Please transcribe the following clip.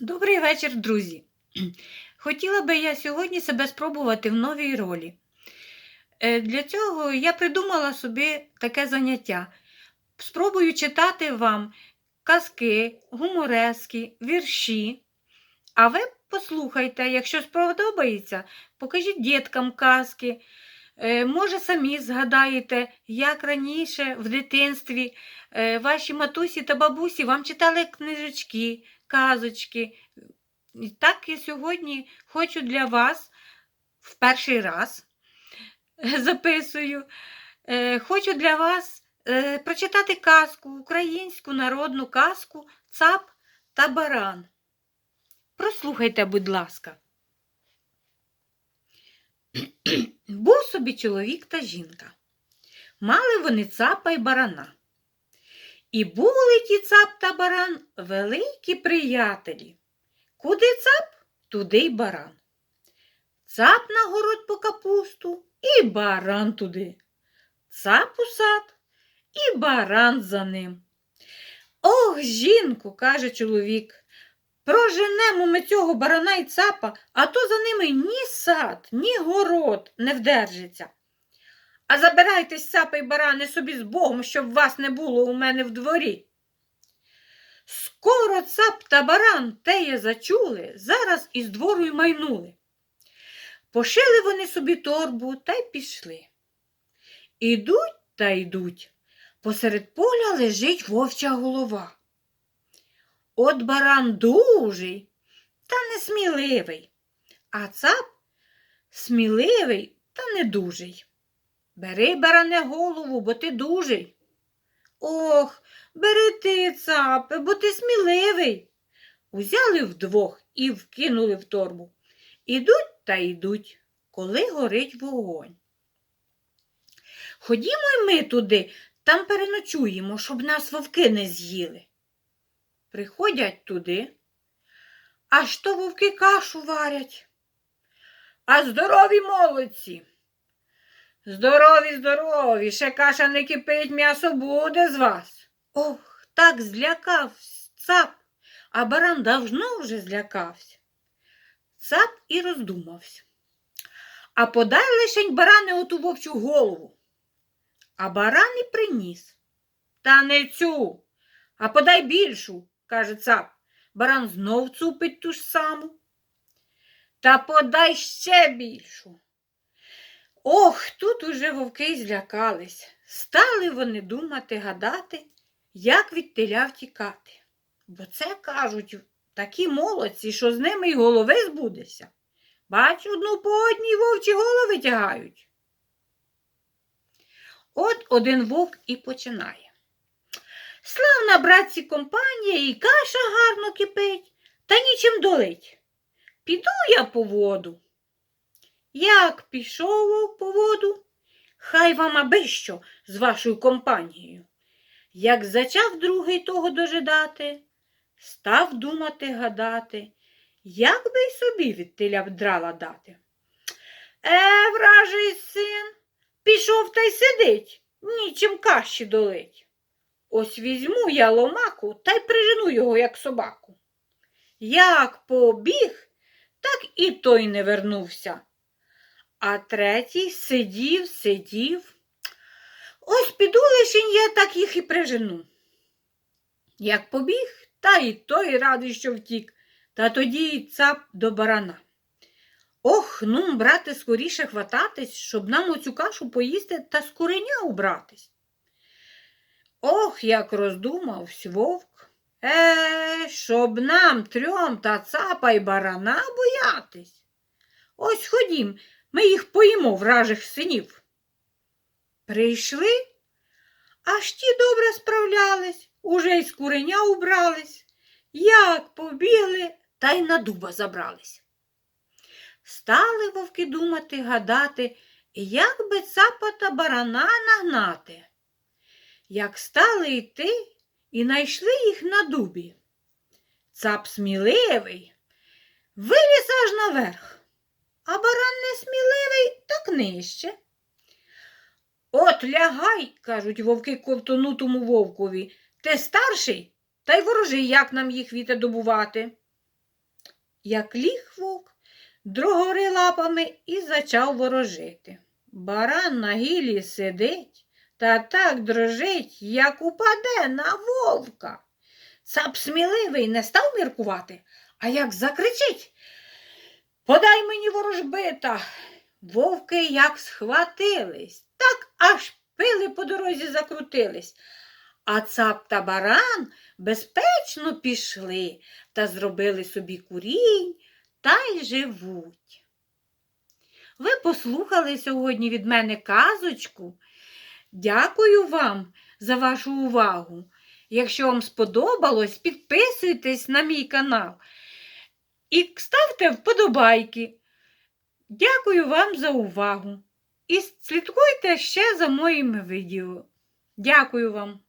Добрий вечір, друзі. Хотіла би я сьогодні себе спробувати в новій ролі. Е, Для цього я придумала собі таке заняття. Спробую читати вам казки, гуморески, вірші. А ви послухайте, якщо сподобається, покажіть діткам казки. Е, Може, самі згадаєте, як раніше в дитинстві е, ваші матусі та бабусі вам читали книжечки, казочки. І так і сьогодні хочу для вас в перший раз е, записую. е, Хочу для вас е, прочитати казку, українську народну казку Цап та баран. Прослухайте, будь ласка. Був собі чоловік та жінка. Мали вони цапа й барана. І були ті цап та баран великі приятелі. Куди цап, туди й баран. Цап на город по капусту і баран туди. Цап у сад і баран за ним. Ох, жінку, каже чоловік, проженемо ми цього барана й цапа, а то за ними ні сад, ні город не вдержиться. А забирайтесь, цапи й барани, собі з Богом, щоб вас не було у мене в дворі. Скоро цап та баран теє зачули, зараз із двору й майнули. Пошили вони собі торбу та й пішли. Ідуть та йдуть. Посеред поля лежить вовча голова. От баран дужий та несміливий, а цап сміливий та недужий. Бери, баране, голову, бо ти дужий. Ох, бери ти, цапе, бо ти сміливий. Узяли вдвох і вкинули в торбу. Ідуть та йдуть, коли горить вогонь. Ходімо й ми туди, там переночуємо, щоб нас вовки не з'їли. Приходять туди, аж то вовки кашу варять. А здорові молодці. Здорові, здорові, ще каша не кипить, м'ясо буде з вас. Ох, так злякався цап, а баран давно вже злякався. Цап і роздумався. А подай лишень барани оту вовчу голову. А баран і приніс. Та не цю, а подай більшу, каже цап. Баран знов цупить ту ж саму. Та подай ще більшу. Ох, тут уже вовки злякались. Стали вони думати, гадати, як від теля втікати. Бо це, кажуть, такі молодці, що з ними й голови збудеться. Бач, одну по одній вовчі голови тягають. От один вовк і починає. Славна, братці, компанія, і каша гарно кипить, та нічим долить. Піду я по воду. Як пішов по воду, хай вам аби що з вашою компанією. Як зачав другий того дожидати, став думати, гадати, як би й собі від теля вдрала дати. Е, вражий син, пішов та й сидить, нічим каші долить. Ось візьму я ломаку та й прижену його, як собаку. Як побіг, так і той не вернувся. А третій сидів, сидів. Ось піду лишень я так їх і прижену. Як побіг, та й той радий, що втік, та тоді й цап до барана. Ох, ну, брате, скоріше хвататись, щоб нам оцю кашу поїсти та з куреня убратись. Ох, як роздумавсь вовк. Е, щоб нам трьом та цапа й барана боятись. Ось ходім, ми їх поїмо вражих синів. Прийшли, аж ті добре справлялись, уже й з куреня убрались, як побігли, та й на дуба забрались. Стали вовки думати, гадати, як би цапа та барана нагнати. Як стали йти і найшли їх на дубі. Цап сміливий, виліз аж наверх, а баран несміливий так нижче. От лягай, кажуть вовки ковтонутому вовкові, ти старший, та й ворожи, як нам їх віте добувати. як ліг вовк, дрогори лапами і зачав ворожити. Баран на гілі сидить та так дрожить, як упаде на вовка. Цап сміливий не став міркувати, а як закричить. Подай мені ворожбита. Вовки як схватились, так аж пили по дорозі закрутились. А цап та баран безпечно пішли та зробили собі курінь та й живуть. Ви послухали сьогодні від мене казочку. Дякую вам за вашу увагу. Якщо вам сподобалось, підписуйтесь на мій канал і ставте вподобайки. Дякую вам за увагу. І слідкуйте ще за моїми відео. Дякую вам.